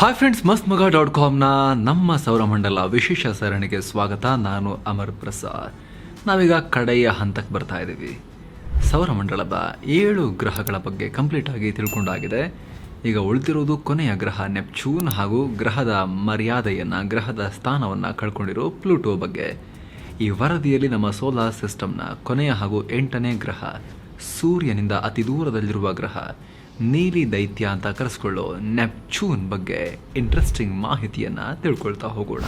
Hi friends ಮಸ್ತ್ ಮಗ dot ಕಾಮ್ನ ನಮ್ಮ ಸೌರಮಂಡಲ ವಿಶೇಷ ಸರಣಿಗೆ ಸ್ವಾಗತ. ನಾನು ಅಮರ್ ಪ್ರಸಾದ್. ನಾವೀಗ ಕಡೆಯ ಹಂತಕ್ಕೆ ಬರ್ತಾ ಇದ್ದೀವಿ. ಸೌರಮಂಡಲದ ಏಳು ಗ್ರಹಗಳ ಬಗ್ಗೆ ಕಂಪ್ಲೀಟ್ ಆಗಿ ತಿಳ್ಕೊಂಡಾಗಿದೆ. ಈಗ ಉಳಿದಿರುವುದು ಕೊನೆಯ ಗ್ರಹ ನೆಪ್ಚೂನ್ ಹಾಗೂ ಗ್ರಹದ ಮರ್ಯಾದೆಯನ್ನು, ಗ್ರಹದ ಸ್ಥಾನವನ್ನು ಕಳ್ಕೊಂಡಿರೋ ಪ್ಲೂಟೋ ಬಗ್ಗೆ. ಈ ವರದಿಯಲ್ಲಿ ನಮ್ಮ ಸೋಲಾರ್ ಸಿಸ್ಟಮ್ನ ಕೊನೆಯ ಹಾಗೂ ಎಂಟನೇ ಗ್ರಹ ಸೂರ್ಯನಿಂದ ಅತಿ ದೂರದಲ್ಲಿರುವ ಗ್ರಹ. ನೀಲಿ ದೈತ್ಯ ಅಂತ ಕರೆಸ್ಕೊಳ್ಳೋ ನೆಪ್ಚೂನ್ ಬಗ್ಗೆ ಇಂಟ್ರೆಸ್ಟಿಂಗ್ ಮಾಹಿತಿಯನ್ನ ತಿಳ್ಕೊಳ್ತಾ ಹೋಗೋಣ.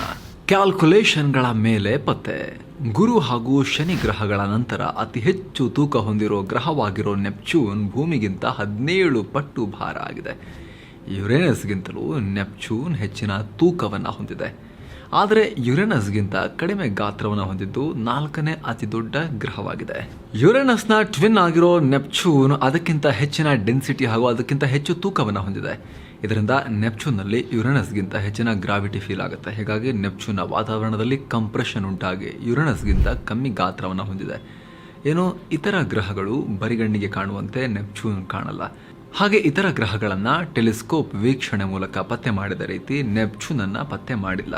ಕ್ಯಾಲ್ಕುಲೇಷನ್ಗಳ ಮೇಲೆ ಪತ್ತೆ. ಗುರು ಹಾಗೂ ಶನಿ ಗ್ರಹಗಳ ನಂತರ ಅತಿ ಹೆಚ್ಚು ತೂಕ ಹೊಂದಿರೋ ಗ್ರಹವಾಗಿರೋ ನೆಪ್ಚೂನ್ ಭೂಮಿಗಿಂತ ಹದಿನೇಳು ಪಟ್ಟು ಭಾರ ಆಗಿದೆ. ಯುರೇನಸ್ಗಿಂತಲೂ ನೆಪ್ಚೂನ್ ಹೆಚ್ಚಿನ ತೂಕವನ್ನು ಹೊಂದಿದೆ. ಆದರೆ ಯುರೇನಸ್ಗಿಂತ ಕಡಿಮೆ ಗಾತ್ರವನ್ನು ಹೊಂದಿದ್ದು ನಾಲ್ಕನೇ ಅತಿ ದೊಡ್ಡ ಗ್ರಹವಾಗಿದೆ. ಯುರೇನಸ್ನ ಟ್ವಿನ್ ಆಗಿರೋ ನೆಪ್ಚೂನ್ ಅದಕ್ಕಿಂತ ಹೆಚ್ಚಿನ ಡೆನ್ಸಿಟಿ ಹಾಗೂ ಅದಕ್ಕಿಂತ ಹೆಚ್ಚು ತೂಕವನ್ನು ಹೊಂದಿದೆ. ಇದರಿಂದ ನೆಪ್ಚೂನ್ನಲ್ಲಿ ಯುರೇನಸ್ಗಿಂತ ಹೆಚ್ಚಿನ ಗ್ರಾವಿಟಿ ಫೀಲ್ ಆಗುತ್ತೆ. ಹೀಗಾಗಿ ನೆಪ್ಚೂನ್ನ ವಾತಾವರಣದಲ್ಲಿ ಕಂಪ್ರೆಷನ್ ಉಂಟಾಗಿ ಯುರೇನಸ್ಗಿಂತ ಕಮ್ಮಿ ಗಾತ್ರವನ್ನು ಹೊಂದಿದೆ. ಏನೋ ಇತರ ಗ್ರಹಗಳು ಬರಿಗಣ್ಣಿಗೆ ಕಾಣುವಂತೆ ನೆಪ್ಚೂನ್ ಕಾಣಲ್ಲ. ಹಾಗೆ ಇತರ ಗ್ರಹಗಳನ್ನ ಟೆಲಿಸ್ಕೋಪ್ ವೀಕ್ಷಣೆ ಮೂಲಕ ಪತ್ತೆ ಮಾಡಿದ ರೀತಿ ನೆಪ್ಚೂನನ್ನು ಪತ್ತೆ ಮಾಡಿಲ್ಲ.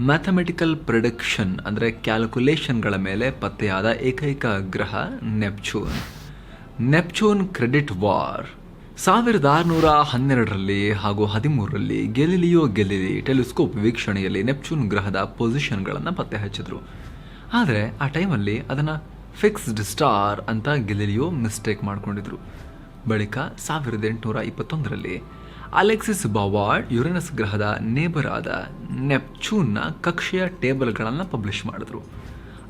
ಮ್ಯಾಥಮೆಟಿಕಲ್ ಪ್ರೊಡಕ್ಷನ್ ಅಂದರೆ ಕ್ಯಾಲ್ಕುಲೇಷನ್ಗಳ ಮೇಲೆ ಪತ್ತೆಯಾದ ಏಕೈಕ ಗ್ರಹ ನೆಪ್ಚೂನ್ ನೆಪ್ಚೂನ್ ಕ್ರೆಡಿಟ್ ವಾರ್ ಸಾವಿರದ ಆರುನೂರ ಹನ್ನೆರಡರಲ್ಲಿ ಹಾಗೂ ಹದಿಮೂರರಲ್ಲಿ ಗೆಲಿಲಿಯೋ ಗೆಲಿಲಿ ಟೆಲಿಸ್ಕೋಪ್ ವೀಕ್ಷಣೆಯಲ್ಲಿ ನೆಪ್ಚೂನ್ ಗ್ರಹದ ಪೊಸಿಷನ್ಗಳನ್ನು ಪತ್ತೆ ಹಚ್ಚಿದ್ರು. ಆದರೆ ಆ ಟೈಮಲ್ಲಿ ಅದನ್ನು ಫಿಕ್ಸ್ಡ್ ಸ್ಟಾರ್ ಅಂತ ಗೆಲಿಲಿಯೋ ಮಿಸ್ಟೇಕ್ ಮಾಡ್ಕೊಂಡಿದ್ರು. ಬಳಿಕ ಸಾವಿರದ ಎಂಟುನೂರ ಇಪ್ಪತ್ತೊಂದರಲ್ಲಿ ಅಲೆಕ್ಸಿಸ್ ಬವಾರ್ಡ್ ಯುರೇನಸ್ ಗ್ರಹದ ನೇಬರ್ ಆದ ನೆಪ್ಚೂನ್ನ ಕಕ್ಷೆಯ ಟೇಬಲ್ಗಳನ್ನು ಪಬ್ಲಿಷ್ ಮಾಡಿದ್ರು.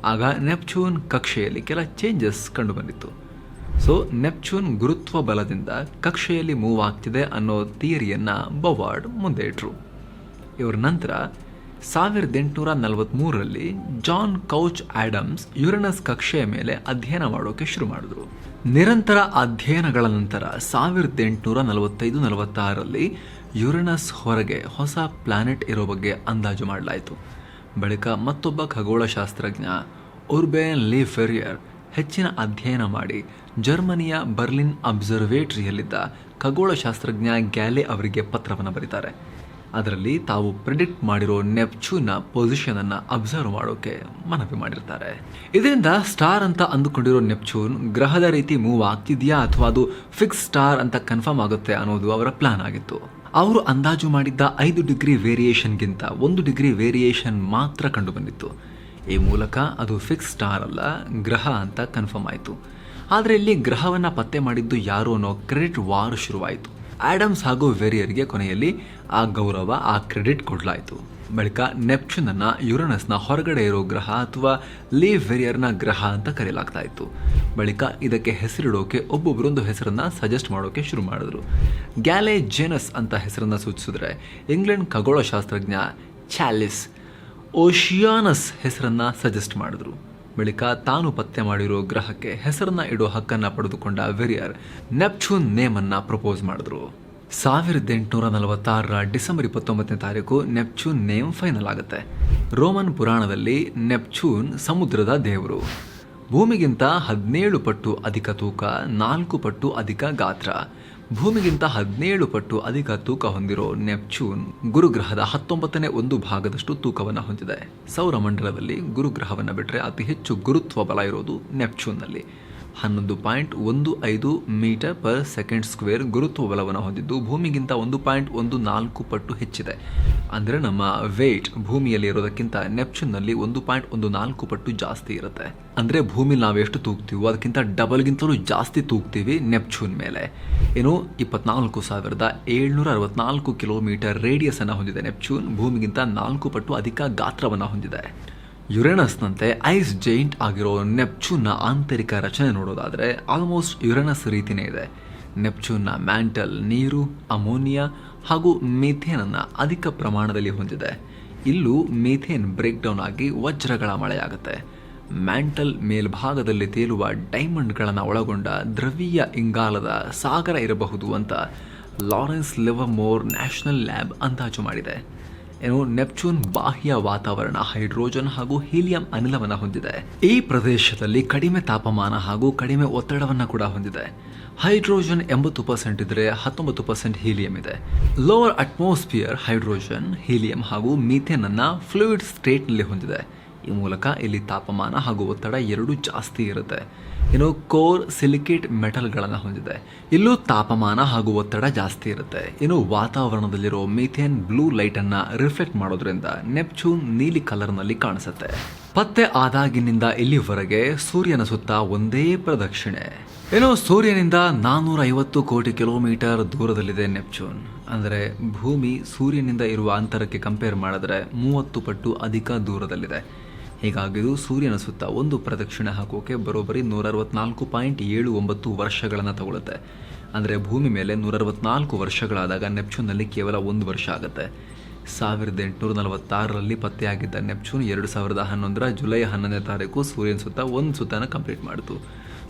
ಆಗ ನೆಪ್ಚೂನ್ ಕಕ್ಷೆಯಲ್ಲಿ ಕೆಲ ಚೇಂಜಸ್ ಕಂಡುಬಂದಿತ್ತು. ಸೊ ನೆಪ್ಚೂನ್ ಗುರುತ್ವ ಬಲದಿಂದ ಕಕ್ಷೆಯಲ್ಲಿ ಮೂವ್ ಆಗ್ತಿದೆ ಅನ್ನೋ ಥಿಯರಿಯನ್ನು ಬವಾರ್ಡ್ ಮುಂದೆ ಇಟ್ರು. ಇವರ ನಂತರ ಸಾವಿರದ ಎಂಟುನೂರ ನಲವತ್ತ್ಮೂರರಲ್ಲಿ ಜಾನ್ ಕೌಚ್ ಆ್ಯಡಮ್ಸ್ ಯುರನಸ್ ಕಕ್ಷೆಯ ಮೇಲೆ ಅಧ್ಯಯನ ಮಾಡೋಕ್ಕೆ ಶುರು ಮಾಡಿದ್ರು. ನಿರಂತರ ಅಧ್ಯಯನಗಳ ನಂತರ ಸಾವಿರದ ಎಂಟುನೂರ ನಲವತ್ತೈದು ನಲವತ್ತಾರರಲ್ಲಿ ಯುರನಸ್ ಹೊರಗೆ ಹೊಸ ಪ್ಲಾನೆಟ್ ಇರೋ ಬಗ್ಗೆ ಅಂದಾಜು ಮಾಡಲಾಯಿತು. ಬಳಿಕ ಮತ್ತೊಬ್ಬ ಖಗೋಳಶಾಸ್ತ್ರಜ್ಞ ಉರ್ಬೇನ್ ಲೀ ಫೆರಿಯರ್ ಹೆಚ್ಚಿನ ಅಧ್ಯಯನ ಮಾಡಿ ಜರ್ಮನಿಯ ಬರ್ಲಿನ್ ಅಬ್ಸರ್ವೇಟರಿಯಲ್ಲಿದ್ದ ಖಗೋಳಶಾಸ್ತ್ರಜ್ಞ ಗ್ಯಾಲೆ ಅವರಿಗೆ ಪತ್ರವನ್ನು ಬರೀತಾರೆ. ಅದರಲ್ಲಿ ತಾವು ಪ್ರಿಡಿಕ್ಟ್ ಮಾಡಿರೋ ನೆಪ್ಚೂನ್ನ ಪೊಸಿಷನ್ ಅನ್ನ ಅಬ್ಸರ್ವ್ ಮಾಡೋಕೆ ಮನವಿ ಮಾಡಿರ್ತಾರೆ. ಇದರಿಂದ ಸ್ಟಾರ್ ಅಂತ ಅಂದುಕೊಂಡಿರೋ ನೆಪ್ಚೂನ್ ಗ್ರಹದ ರೀತಿ ಮೂವ್ ಆಗ್ತಿದೆಯಾ ಅಥವಾ ಅದು ಫಿಕ್ಸ್ ಸ್ಟಾರ್ ಅಂತ ಕನ್ಫರ್ಮ್ ಆಗುತ್ತೆ ಅನ್ನೋದು ಅವರ ಪ್ಲಾನ್ ಆಗಿತ್ತು. ಅವರು ಅಂದಾಜು ಮಾಡಿದ್ದ ಐದು ಡಿಗ್ರಿ ವೇರಿಯೇಷನ್ಗಿಂತ ಒಂದು ಡಿಗ್ರಿ ವೇರಿಯೇಷನ್ ಮಾತ್ರ ಕಂಡುಬಂದಿತ್ತು. ಈ ಮೂಲಕ ಅದು ಫಿಕ್ಸ್ ಸ್ಟಾರ್ ಅಲ್ಲ, ಗ್ರಹ ಅಂತ ಕನ್ಫರ್ಮ್ ಆಯಿತು. ಆದರೆ ಇಲ್ಲಿ ಗ್ರಹವನ್ನು ಪತ್ತೆ ಮಾಡಿದ್ದು ಯಾರು ಅನ್ನೋ ಕ್ರೆಡಿಟ್ ವಾರ್ ಶುರುವಾಯಿತು. ಆಡಮ್ಸ್ ಹಾಗೂ ವೆರಿಯರ್ಗೆ ಕೊನೆಯಲ್ಲಿ ಆ ಗೌರವ, ಆ ಕ್ರೆಡಿಟ್ ಕೊಡಲಾಯಿತು. ಬಳಿಕ ನೆಪ್ಚೂನ್ ಅನ್ನ ಯುರನಸ್ನ ಹೊರಗಡೆ ಇರೋ ಗ್ರಹ ಅಥವಾ ಲೀ ವೆರಿಯರ್ನ ಗ್ರಹ ಅಂತ ಕರೆಯಲಾಗ್ತಾ ಇತ್ತು. ಬಳಿಕ ಇದಕ್ಕೆ ಹೆಸರಿಡೋಕೆ ಒಬ್ಬೊಬ್ಬರೊಂದು ಹೆಸರನ್ನ ಸಜೆಸ್ಟ್ ಮಾಡೋಕೆ ಶುರು ಮಾಡಿದ್ರು. ಗ್ಯಾಲೆ ಜೆನಸ್ ಅಂತ ಹೆಸರನ್ನ ಸೂಚಿಸಿದ್ರೆ ಇಂಗ್ಲೆಂಡ್ ಖಗೋಳಶಾಸ್ತ್ರಜ್ಞ ಚಾಲಿಸ್ ಓಶಿಯಾನಸ್ ಹೆಸರನ್ನ ಸಜೆಸ್ಟ್ ಮಾಡಿದ್ರು. ಬಳಿಕ ತಾನು ಪತ್ತೆ ಮಾಡಿರೋ ಗ್ರಹಕ್ಕೆ ಹೆಸರನ್ನ ಇಡೋ ಹಕ್ಕನ್ನ ಪಡೆದುಕೊಂಡ ವೆರಿಯರ್ ನೆಪ್ಚೂನ್ ನೇಮ್ ಅನ್ನ ಪ್ರಪೋಸ್ ಮಾಡಿದ್ರು. ಸಾವಿರದ ಎಂಟುನೂರ ನಲವತ್ತಾರರ ಡಿಸೆಂಬರ್ ಇಪ್ಪತ್ತೊಂಬತ್ತನೇ ತಾರೀಕು ನೆಪ್ಚೂನ್ ನೇಮ್ ಫೈನಲ್ ಆಗುತ್ತೆ. ರೋಮನ್ ಪುರಾಣದಲ್ಲಿ ನೆಪ್ಚೂನ್ ಸಮುದ್ರದ ದೇವರು. ಭೂಮಿಗಿಂತ ಹದಿನೇಳು ಪಟ್ಟು ಅಧಿಕ ತೂಕ, ನಾಲ್ಕು ಪಟ್ಟು ಅಧಿಕ ಗಾತ್ರ. ಭೂಮಿಗಿಂತ ಹದಿನೇಳು ಪಟ್ಟು ಅಧಿಕ ತೂಕ ಹೊಂದಿರೋ ನೆಪ್ಚೂನ್ ಗುರುಗ್ರಹದ ಹತ್ತೊಂಬತ್ತನೇ ಒಂದು ಭಾಗದಷ್ಟು ತೂಕವನ್ನು ಹೊಂದಿದೆ. ಸೌರಮಂಡಲದಲ್ಲಿ ಗುರುಗ್ರಹವನ್ನು ಬಿಟ್ಟರೆ ಅತಿ ಹೆಚ್ಚು ಗುರುತ್ವ ಬಲ ಇರೋದು ನೆಪ್ಚೂನ್ನಲ್ಲಿ. ಹನ್ನೊಂದು ಪಾಯಿಂಟ್ ಒಂದು ಐದು ಮೀಟರ್ ಪರ್ ಸೆಕೆಂಡ್ ಸ್ಕ್ವೇರ್ ಗುರುತ್ವ ಬಲವನ್ನು ಹೊಂದಿದ್ದು ಭೂಮಿಗಿಂತ ಒಂದು ಪಾಯಿಂಟ್ ಒಂದು ನಾಲ್ಕು ಪಟ್ಟು ಹೆಚ್ಚಿದೆ. ಅಂದರೆ ನಮ್ಮ ವೇಟ್ ಭೂಮಿಯಲ್ಲಿ ಇರೋದಕ್ಕಿಂತ ನೆಪ್ಚೂನ್ನಲ್ಲಿ ಒಂದು ಪಾಯಿಂಟ್ ಒಂದು ನಾಲ್ಕು ಪಟ್ಟು ಜಾಸ್ತಿ ಇರುತ್ತೆ. ಅಂದರೆ ಭೂಮಿಲಿ ನಾವು ಎಷ್ಟು ತೂಗ್ತೀವೋ ಅದಕ್ಕಿಂತ ಡಬಲ್ಗಿಂತಲೂ ಜಾಸ್ತಿ ತೂಗ್ತೀವಿ ನೆಪ್ಚೂನ್ ಮೇಲೆ. ಏನು, ಇಪ್ಪತ್ನಾಲ್ಕು ಸಾವಿರದ ಏಳ್ನೂರ ಅರವತ್ನಾಲ್ಕು ಕಿಲೋಮೀಟರ್ ರೇಡಿಯಸ್ ಅನ್ನು ಹೊಂದಿದೆ ನೆಪ್ಚೂನ್. ಭೂಮಿಗಿಂತ ನಾಲ್ಕು ಪಟ್ಟು ಅಧಿಕ ಗಾತ್ರವನ್ನು ಹೊಂದಿದೆ. ಯುರೇನಸ್ನಂತೆ ಐಸ್ ಜೈಂಟ್ ಆಗಿರೋ ನೆಪ್ಚೂನ್ನ ಆಂತರಿಕ ರಚನೆ ನೋಡೋದಾದರೆ ಆಲ್ಮೋಸ್ಟ್ ಯುರೇನಸ್ ರೀತಿಯೇ ಇದೆ. ನೆಪ್ಚೂನ್ನ ಮ್ಯಾಂಟಲ್ ನೀರು ಅಮೋನಿಯಾ ಹಾಗೂ ಮೀಥೇನನ್ನು ಅಧಿಕ ಪ್ರಮಾಣದಲ್ಲಿ ಹೊಂದಿದೆ. ಇಲ್ಲೂ ಮೀಥೇನ್ ಬ್ರೇಕ್ ಡೌನ್ ಆಗಿ ವಜ್ರಗಳ ಮಳೆಯಾಗುತ್ತೆ. ಮ್ಯಾಂಟಲ್ ಮೇಲ್ಭಾಗದಲ್ಲಿ ತೇಲುವ ಡೈಮಂಡ್ಗಳನ್ನು ಒಳಗೊಂಡ ದ್ರವೀಯ ಇಂಗಾಲದ ಸಾಗರ ಇರಬಹುದು ಅಂತ ಲಾರೆನ್ಸ್ ಲಿವರ್ಮೋರ್ ನ್ಯಾಷನಲ್ ಲ್ಯಾಬ್ ಅಂದಾಜು ಮಾಡಿದೆ. ಏನು ನೆಪ್ಚೂನ್ ಬಾಹ್ಯ ವಾತಾವರಣ, ಹೈಡ್ರೋಜನ್ ಹಾಗೂ ಹೀಲಿಯಂ ಅನಿಲವನ್ನು ಹೊಂದಿದೆ. ಈ ಪ್ರದೇಶದಲ್ಲಿ ಕಡಿಮೆ ತಾಪಮಾನ ಹಾಗೂ ಕಡಿಮೆ ಒತ್ತಡವನ್ನು ಕೂಡ ಹೊಂದಿದೆ. ಹೈಡ್ರೋಜನ್ ಎಂಬತ್ತು ಪರ್ಸೆಂಟ್ ಇದ್ರೆ ಹತ್ತೊಂಬತ್ತು ಪರ್ಸೆಂಟ್ ಹೀಲಿಯಂ ಇದೆ. ಲೋವರ್ ಅಟ್ಮಾಸ್ಫಿಯರ್ ಹೈಡ್ರೋಜನ್, ಹೀಲಿಯಂ ಹಾಗೂ ಮೀಥೇನ್ ಅನ್ನ ಫ್ಲೂಯಿಡ್ ಸ್ಟೇಟ್ನಲ್ಲಿ ಹೊಂದಿದೆ. ಈ ಮೂಲಕ ಇಲ್ಲಿ ತಾಪಮಾನ ಹಾಗೂ ಒತ್ತಡ ಎರಡೂ ಜಾಸ್ತಿ ಇರುತ್ತೆ. ಇನ್ನು ಕೋರ್ ಸಿಲಿಕೇಟ್ ಮೆಟಲ್ಗಳನ್ನು ಹೊಂದಿದೆ. ಇಲ್ಲೂ ತಾಪಮಾನ ಹಾಗೂ ಒತ್ತಡ ಜಾಸ್ತಿ ಇರುತ್ತೆ. ಇನ್ನು ವಾತಾವರಣದಲ್ಲಿರೋ ಮೀಥೇನ್ ಬ್ಲೂ ಲೈಟ್ ಅನ್ನ ರಿಫ್ಲೆಕ್ಟ್ ಮಾಡೋದ್ರಿಂದ ನೆಪ್ಚೂನ್ ನೀಲಿ ಕಲರ್ನಲ್ಲಿ ಕಾಣಿಸುತ್ತೆ. ಪತ್ತೆ ಆದಾಗಿನಿಂದ ಇಲ್ಲಿವರೆಗೆ ಸೂರ್ಯನ ಸುತ್ತ ಒಂದೇ ಪ್ರದಕ್ಷಿಣೆ. ಏನೋ ಸೂರ್ಯನಿಂದ ನಾನ್ನೂರ ಐವತ್ತು ಕೋಟಿ ಕಿಲೋಮೀಟರ್ ದೂರದಲ್ಲಿದೆ ನೆಪ್ಚೂನ್. ಅಂದರೆ ಭೂಮಿ ಸೂರ್ಯನಿಂದ ಇರುವ ಅಂತರಕ್ಕೆ ಕಂಪೇರ್ ಮಾಡಿದ್ರೆ ಮೂವತ್ತು ಪಟ್ಟು ಅಧಿಕ ದೂರದಲ್ಲಿದೆ. ಹೀಗಾಗಿ ಸೂರ್ಯನ ಸುತ್ತ ಒಂದು ಪ್ರದಕ್ಷಿಣೆ ಹಾಕೋಕೆ ಬರೋಬ್ಬರಿ ನೂರ ಅರವತ್ನಾಲ್ಕು ಪಾಯಿಂಟ್ ಏಳು ಒಂಬತ್ತು ವರ್ಷಗಳನ್ನು ತಗೊಳುತ್ತೆ. ಅಂದರೆ ಭೂಮಿ ಮೇಲೆ ನೂರ ಅರವತ್ನಾಲ್ಕು ವರ್ಷಗಳಾದಾಗ ನೆಪ್ಚೂನಲ್ಲಿ ಕೇವಲ ಒಂದು ವರ್ಷ ಆಗುತ್ತೆ. ಸಾವಿರದ ಎಂಟುನೂರ ನಲವತ್ತಾರರಲ್ಲಿ ಪತ್ತೆಯಾಗಿದ್ದ ನೆಪ್ಚೂನ್ ಎರಡು ಸಾವಿರದ ಹನ್ನೊಂದರ ಜುಲೈ ಹನ್ನೊಂದನೇ ತಾರೀಕು ಸೂರ್ಯನ ಸುತ್ತ ಒಂದು ಸುತ್ತನ ಕಂಪ್ಲೀಟ್ ಮಾಡಿತು.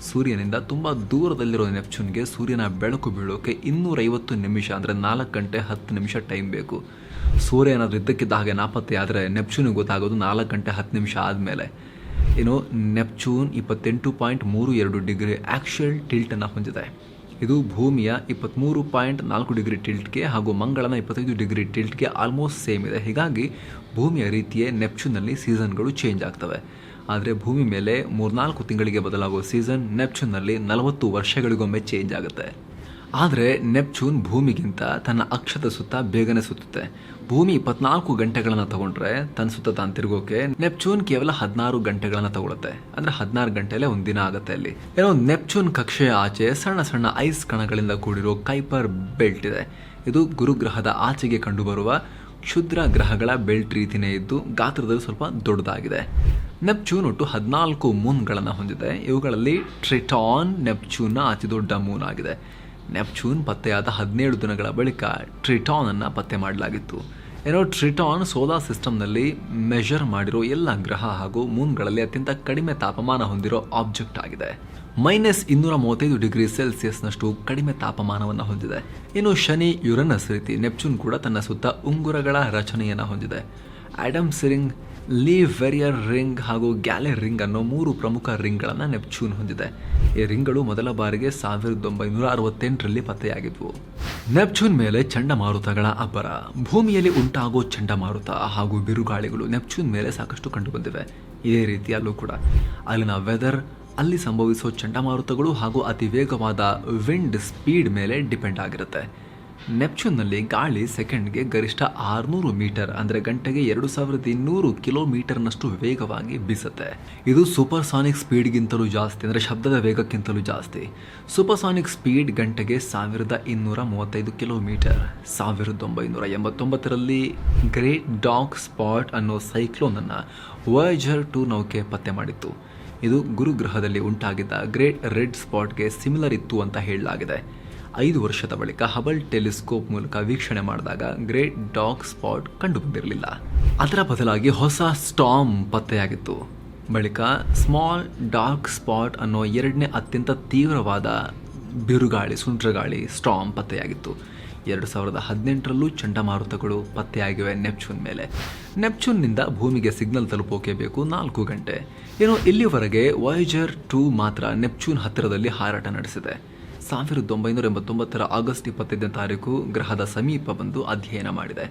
ಸೂರ್ಯನಿಂದ ತುಂಬ ದೂರದಲ್ಲಿರೋ ನೆಪ್ಚೂನ್ಗೆ ಸೂರ್ಯನ ಬೆಳಕು ಬೀಳೋಕೆ ಇನ್ನೂರೈವತ್ತು ನಿಮಿಷ ಅಂದರೆ ನಾಲ್ಕು ಗಂಟೆ ಹತ್ತು ನಿಮಿಷ ಟೈಮ್ ಬೇಕು. ಸೂರ್ಯ ಏನಾದರೂ ಇದ್ದಕ್ಕಿದ್ದ ಹಾಗೆ ನಾಪತ್ತೆ ಆದರೆ ನೆಪ್ಚೂನಿಗೆ ಗೊತ್ತಾಗೋದು ನಾಲ್ಕು ಗಂಟೆ ಹತ್ತು ನಿಮಿಷ ಆದಮೇಲೆ. ಏನು, ನೆಪ್ಚೂನ್ ಇಪ್ಪತ್ತೆಂಟು ಪಾಯಿಂಟ್ ಮೂರು ಎರಡು ಡಿಗ್ರಿ ಆ್ಯಕ್ಚುಯಲ್ ಟಿಲ್ಟನ್ನು ಹೊಂದಿದೆ. ಇದು ಭೂಮಿಯ ಇಪ್ಪತ್ತ್ಮೂರು ಪಾಯಿಂಟ್ ನಾಲ್ಕು ಡಿಗ್ರಿ ಟಿಲ್ಟ್ಗೆ ಹಾಗೂ ಮಂಗಳನ ಇಪ್ಪತ್ತೈದು ಡಿಗ್ರಿ ಟಿಲ್ಟ್ಗೆ ಆಲ್ಮೋಸ್ಟ್ ಸೇಮ್ ಇದೆ. ಹೀಗಾಗಿ ಭೂಮಿಯ ರೀತಿಯೇ ನೆಪ್ಚೂನಲ್ಲಿ ಸೀಸನ್ಗಳು ಚೇಂಜ್ ಆಗ್ತವೆ. ಆದರೆ ಭೂಮಿ ಮೇಲೆ ಮೂರ್ನಾಲ್ಕು ತಿಂಗಳಿಗೆ ಬದಲಾಗುವ ಸೀಸನ್ ನೆಪ್ಚೂನಲ್ಲಿ ನಲವತ್ತು ವರ್ಷಗಳಿಗೊಮ್ಮೆ ಚೇಂಜ್ ಆಗುತ್ತೆ. ಆದರೆ ನೆಪ್ಚೂನ್ ಭೂಮಿಗಿಂತ ತನ್ನ ಅಕ್ಷದ ಸುತ್ತ ಬೇಗನೆ ಸುತ್ತುತ್ತೆ. ಭೂಮಿ ಇಪ್ಪತ್ನಾಲ್ಕು ಗಂಟೆಗಳನ್ನು ತಗೊಂಡ್ರೆ ತನ್ನ ಸುತ್ತ ತಾನು ತಿರುಗೋಕೆ ನೆಪ್ಚೂನ್ ಕೇವಲ ಹದಿನಾರು ಗಂಟೆಗಳನ್ನು ತಗೊಳುತ್ತೆ. ಅಂದ್ರೆ ಹದಿನಾರು ಗಂಟೆಲೆ ಒಂದು ದಿನ ಆಗುತ್ತೆ ಅಲ್ಲಿ. ಏನೋ ನೆಪ್ಚೂನ್ ಕಕ್ಷೆಯ ಆಚೆ ಸಣ್ಣ ಸಣ್ಣ ಐಸ್ ಕಣಗಳಿಂದ ಕೂಡಿರೋ ಕೈಪರ್ ಬೆಲ್ಟ್ ಇದೆ. ಇದು ಗುರುಗ್ರಹದ ಆಚೆಗೆ ಕಂಡುಬರುವ ಕ್ಷುದ್ರ ಗ್ರಹಗಳ ಬೆಲ್ಟ್ ರೀತಿನೇ ಇದ್ದು ಗಾತ್ರದಲ್ಲಿ ಸ್ವಲ್ಪ ದೊಡ್ಡದಾಗಿದೆ. ನೆಪ್ಚೂನ್ ಒಟ್ಟು ಹದಿನಾಲ್ಕು ಮೂನ್ಗಳನ್ನು ಹೊಂದಿದೆ. ಇವುಗಳಲ್ಲಿ ಟ್ರಿಟಾನ್ ನೆಪ್ಚೂನ್ನ ಅತಿ ದೊಡ್ಡ ಮೂನ್ ಆಗಿದೆ. ನೆಪ್ಚೂನ್ ಪತ್ತೆಯಾದ ಹದಿನೇಳು ದಿನಗಳ ಬಳಿಕ ಟ್ರಿಟಾನ್ ಅನ್ನು ಪತ್ತೆ ಮಾಡಲಾಗಿತ್ತು. ಏನೋ ಟ್ರಿಟಾನ್ ಸೋಲಾರ್ ಸಿಸ್ಟಮ್ನಲ್ಲಿ ಮೆಷರ್ ಮಾಡಿರೋ ಎಲ್ಲ ಗ್ರಹ ಹಾಗೂ ಮೂನ್ಗಳಲ್ಲಿ ಅತ್ಯಂತ ಕಡಿಮೆ ತಾಪಮಾನ ಹೊಂದಿರೋ ಆಬ್ಜೆಕ್ಟ್ ಆಗಿದೆ. ಮೈನಸ್ ಇನ್ನೂರ ಮೂವತ್ತೈದು ಡಿಗ್ರಿ ಸೆಲ್ಸಿಯಸ್ನಷ್ಟು ಕಡಿಮೆ ತಾಪಮಾನವನ್ನು ಹೊಂದಿದೆ. ಇನ್ನು ಶನಿ, ಯುರನಸ್ ರೀತಿ ನೆಪ್ಚೂನ್ ಕೂಡ ತನ್ನ ಸುತ್ತ ಉಂಗುರಗಳ ರಚನೆಯನ್ನು ಹೊಂದಿದೆ. Adam ring Le Verrier ring ಹಾಗೂ ಗ್ಯಾಲೆ ರಿಂಗ್ ಅನ್ನೋ ಮೂರು ಪ್ರಮುಖ ರಿಂಗ್ಗಳನ್ನು ನೆಪ್ಚೂನ್ ಹೊಂದಿದೆ. ಈ ರಿಂಗ್ಗಳು ಮೊದಲ ಬಾರಿಗೆ ಸಾವಿರದ ಒಂಬೈನೂರ ಅರವತ್ತೆಂಟರಲ್ಲಿ ಪತ್ತೆಯಾಗಿದ್ವು. ನೆಪ್ಚೂನ್ ಮೇಲೆ ಚಂಡಮಾರುತಗಳ ಅಬ್ಬರ. ಭೂಮಿಯಲ್ಲಿ ಉಂಟಾಗೋ ಚಂಡಮಾರುತ ಹಾಗೂ ಬಿರುಗಾಳಿಗಳು ನೆಪ್ಚೂನ್ ಮೇಲೆ ಸಾಕಷ್ಟು ಕಂಡುಬಂದಿವೆ. ಇದೇ ರೀತಿಯಲ್ಲೂ ಕೂಡ. ಅಲ್ಲಿನ ವೆದರ್, ಅಲ್ಲಿ ಸಂಭವಿಸೋ ಚಂಡಮಾರುತಗಳು ಹಾಗೂ ಅತಿ ವೇಗವಾದ ವಿಂಡ್ ಸ್ಪೀಡ್ ಮೇಲೆ ಡಿಪೆಂಡ್ ಆಗಿರುತ್ತೆ. ನೆಪ್ಚೂನ್ನಲ್ಲಿ ಗಾಳಿ ಸೆಕೆಂಡ್ಗೆ ಗರಿಷ್ಠ ಆರುನೂರು ಮೀಟರ್, ಅಂದರೆ ಗಂಟೆಗೆ ಎರಡು ಸಾವಿರದ ಇನ್ನೂರು ಕಿಲೋಮೀಟರ್ನಷ್ಟು ವೇಗವಾಗಿ ಬೀಸುತ್ತೆ. ಇದು ಸೂಪರ್ಸಾನಿಕ್ ಸ್ಪೀಡ್ಗಿಂತಲೂ ಜಾಸ್ತಿ, ಅಂದರೆ ಶಬ್ದದ ವೇಗಕ್ಕಿಂತಲೂ ಜಾಸ್ತಿ. ಸೂಪರ್ಸಾನಿಕ್ ಸ್ಪೀಡ್ ಗಂಟೆಗೆ ಸಾವಿರದ ಇನ್ನೂರ ಮೂವತ್ತೈದು ಕಿಲೋಮೀಟರ್, ಸಾವಿರದ ಒಂಬೈನೂರ ಎಂಬತ್ತೊಂಬತ್ತರಲ್ಲಿ ಗ್ರೇಟ್ ಡಾಗ್ ಸ್ಪಾಟ್ ಅನ್ನೋ ಸೈಕ್ಲೋನನ್ನು ವಯಜರ್ ಟು ನೌಕೆ ಪತ್ತೆ ಮಾಡಿತ್ತು. ಇದು ಗುರುಗ್ರಹದಲ್ಲಿ ಉಂಟಾಗಿದ್ದ ಗ್ರೇಟ್ ರೆಡ್ ಸ್ಪಾಟ್ಗೆ ಸಿಮಿಲರ್ ಇತ್ತು ಅಂತ ಹೇಳಲಾಗಿದೆ. ಐದು ವರ್ಷದ ಬಳಿಕ ಹಬಲ್ ಟೆಲಿಸ್ಕೋಪ್ ಮೂಲಕ ವೀಕ್ಷಣೆ ಮಾಡಿದಾಗ ಗ್ರೇಟ್ ಡಾಗ್ ಸ್ಪಾಟ್ ಕಂಡುಬಂದಿರಲಿಲ್ಲ. ಅದರ ಬದಲಾಗಿ ಹೊಸ ಸ್ಟಾಮ್ ಪತ್ತೆಯಾಗಿತ್ತು. ಬಳಿಕ ಸ್ಮಾಲ್ ಡಾರ್ಕ್ ಸ್ಪಾಟ್ ಅನ್ನೋ ಎರಡನೇ ಅತ್ಯಂತ ತೀವ್ರವಾದ ಬಿರುಗಾಳಿ, ಸುಂಟ್ರಗಾಳಿ ಸ್ಟಾಮ್ ಪತ್ತೆಯಾಗಿತ್ತು. ಎರಡು ಸಾವಿರದ ಹದಿನೆಂಟರಲ್ಲೂ ಚಂಡಮಾರುತಗಳು ಪತ್ತೆಯಾಗಿವೆ ನೆಪ್ಚೂನ್ ಮೇಲೆ. ನೆಪ್ಚೂನ್ನಿಂದ ಭೂಮಿಗೆ ಸಿಗ್ನಲ್ ತಲುಪೋಕೆ ಬೇಕು ನಾಲ್ಕು ಗಂಟೆ. ಏನೋ ಇಲ್ಲಿವರೆಗೆ ವಾಯೇಜರ್ ಟೂ ಮಾತ್ರ ನೆಪ್ಚೂನ್ ಹತ್ತಿರದಲ್ಲಿ ಹಾರಾಟ ನಡೆಸಿದೆ. ಸಾವಿರದ ಒಂಬೈನೂರ ಎಂಬತ್ತೊಂಬತ್ತರ ಆಗಸ್ಟ್ ಇಪ್ಪತ್ತೈದನೇ ತಾರೀಕು ಗ್ರಹದ ಸಮೀಪ ಬಂದು ಅಧ್ಯಯನ ಮಾಡಿದೆ.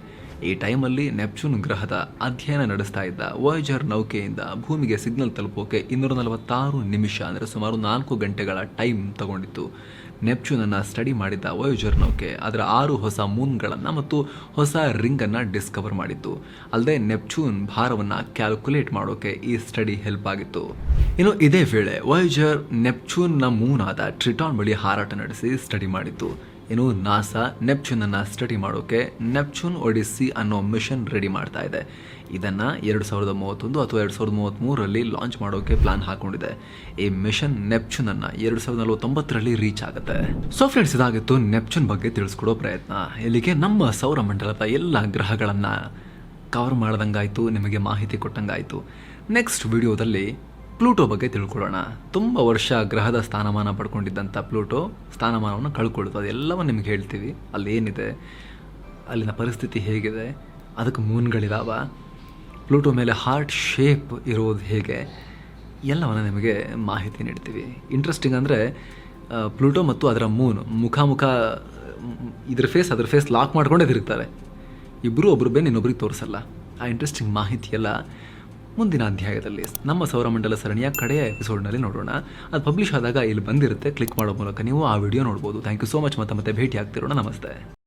ಈ ಟೈಮಲ್ಲಿ ನೆಪ್ಚೂನ್ ಗ್ರಹದ ಅಧ್ಯಯನ ನಡೆಸ್ತಾ ಇದ್ದ ವಾಯ್ಜರ್ ನೌಕೆಯಿಂದ ಭೂಮಿಗೆ ಸಿಗ್ನಲ್ ತಲುಪೋಕೆ ಇನ್ನೂರ ನಲವತ್ತಾರು ನಿಮಿಷ, ಅಂದರೆ ಸುಮಾರು ನಾಲ್ಕು ಗಂಟೆಗಳ ಟೈಮ್ ತಗೊಂಡಿತ್ತು. ನೆಪ್ಚೂನನ್ನು ಸ್ಟಡಿ ಮಾಡಿದ್ದ ವಯೋಜರ್ ನೌಕೆ ಅದರ ಆರು ಹೊಸ ಮೂನ್ಗಳನ್ನು ಮತ್ತು ಹೊಸ ರಿಂಗನ್ನು ಡಿಸ್ಕವರ್ ಮಾಡಿತ್ತು. ಅಲ್ಲದೆ ನೆಪ್ಚೂನ್ ಭಾರವನ್ನು ಕ್ಯಾಲ್ಕುಲೇಟ್ ಮಾಡೋಕೆ ಈ ಸ್ಟಡಿ ಹೆಲ್ಪ್ ಆಗಿತ್ತು. ಇನ್ನು ಇದೇ ವೇಳೆ ವಯೋಜರ್ ನೆಪ್ಚೂನ್ನ ಮೂನ್ ಆದ ಟ್ರಿಟಾನ್ ಬಳಿ ಹಾರಾಟ ನಡೆಸಿ ಸ್ಟಡಿ ಮಾಡಿತ್ತು. ಇನ್ನು ನಾಸಾ ನೆಪ್ಚೂನ್ ಅನ್ನ ಸ್ಟಡಿ ಮಾಡೋಕೆ ನೆಪ್ಚೂನ್ ಒಡಿಸಿ ಅನ್ನೋ ಮಿಷನ್ ರೆಡಿ ಮಾಡ್ತಾ ಇದೆ. ಇದನ್ನ ಎರಡು ಸಾವಿರದ ಮೂವತ್ತೊಂದು ಅಥವಾ ಎರಡು ಸಾವಿರದ ಮೂವತ್ತ್ಮೂರರಲ್ಲಿ ಲಾಂಚ್ ಮಾಡೋಕೆ ಪ್ಲಾನ್ ಹಾಕೊಂಡಿದೆ. ಈ ಮಿಷನ್ ನೆಪ್ಚೂನ್ ಅನ್ನ ಎರಡು ಸಾವಿರದ ನಲವತ್ತೊಂಬತ್ತರಲ್ಲಿ ರೀಚ್ ಆಗುತ್ತೆ. ಸೊ ಫ್ರೆಂಡ್ಸ್ ಇದಾಗಿತ್ತು ನೆಪ್ಚುನ್ ಬಗ್ಗೆ ತಿಳಿಸ್ಕೊಡೋ ಪ್ರಯತ್ನ. ಇಲ್ಲಿಗೆ ನಮ್ಮ ಸೌರಮಂಡಲದ ಎಲ್ಲ ಗ್ರಹಗಳನ್ನು ಕವರ್ ಮಾಡ್ದಂಗಾಯಿತು, ನಿಮಗೆ ಮಾಹಿತಿ ಕೊಟ್ಟಂಗಾಯಿತು. ನೆಕ್ಸ್ಟ್ ವಿಡಿಯೋದಲ್ಲಿ ಪ್ಲೂಟೋ ಬಗ್ಗೆ ತಿಳ್ಕೊಳ್ಳೋಣ. ತುಂಬ ವರ್ಷ ಗ್ರಹದ ಸ್ಥಾನಮಾನ ಪಡ್ಕೊಂಡಿದ್ದಂಥ ಪ್ಲೂಟೋ ಸ್ಥಾನಮಾನವನ್ನು ಕಳ್ಕೊಳ್ತು ಅದೆಲ್ಲವೂ ನಿಮ್ಗೆ ಹೇಳ್ತೀವಿ. ಅಲ್ಲಿ ಏನಿದೆ ಅಲ್ಲಿನ ಪರಿಸ್ಥಿತಿ ಹೇಗಿದೆ? ಅದಕ್ಕೆ ಮೂನ್ಗಳಿದಾವ ಪ್ಲೂಟೋ ಮೇಲೆ ಹಾರ್ಟ್ ಶೇಪ್ ಇರೋದು ಹೇಗೆ? ಎಲ್ಲವನ್ನು ನಿಮಗೆ ಮಾಹಿತಿ ನೀಡ್ತೀವಿ. ಇಂಟ್ರೆಸ್ಟಿಂಗ್ ಅಂದರೆ ಪ್ಲೂಟೋ ಮತ್ತು ಅದರ ಮೂನ್ ಮುಖಾಮುಖ ಇದ್ರ ಫೇಸ್ ಅದ್ರ ಫೇಸ್ ಲಾಕ್ ಮಾಡ್ಕೊಂಡೇ ತಿರುಗ್ತಾರೆ. ಇಬ್ಬರು ಒಬ್ರು ಬೇನೆ ಇನ್ನೊಬ್ರಿಗೆ ತೋರಿಸಲ್ಲ. ಆ ಇಂಟ್ರೆಸ್ಟಿಂಗ್ ಮಾಹಿತಿಯೆಲ್ಲ ಮುಂದಿನ ಅಧ್ಯಾಯದಲ್ಲಿ ನಮ್ಮ ಸೌರಮಂಡಲ ಸರಣಿಯ ಕಡೆಯ ಎಪಿಸೋಡ್ನಲ್ಲಿ ನೋಡೋಣ. ಅದು ಪಬ್ಲಿಷ್ ಆದಾಗ ಇಲ್ಲಿ ಬಂದಿರುತ್ತೆ. ಕ್ಲಿಕ್ ಮಾಡೋ ಮೂಲಕ ನೀವು ಆ ವಿಡಿಯೋ ನೋಡ್ಬೋದು. ಥ್ಯಾಂಕ್ ಯು ಸೋ ಮಚ್ ಮತ್ತೆ ಮತ್ತೆ ಭೇಟಿ ಆಗ್ತಿರೋಣ ನಮಸ್ತೆ.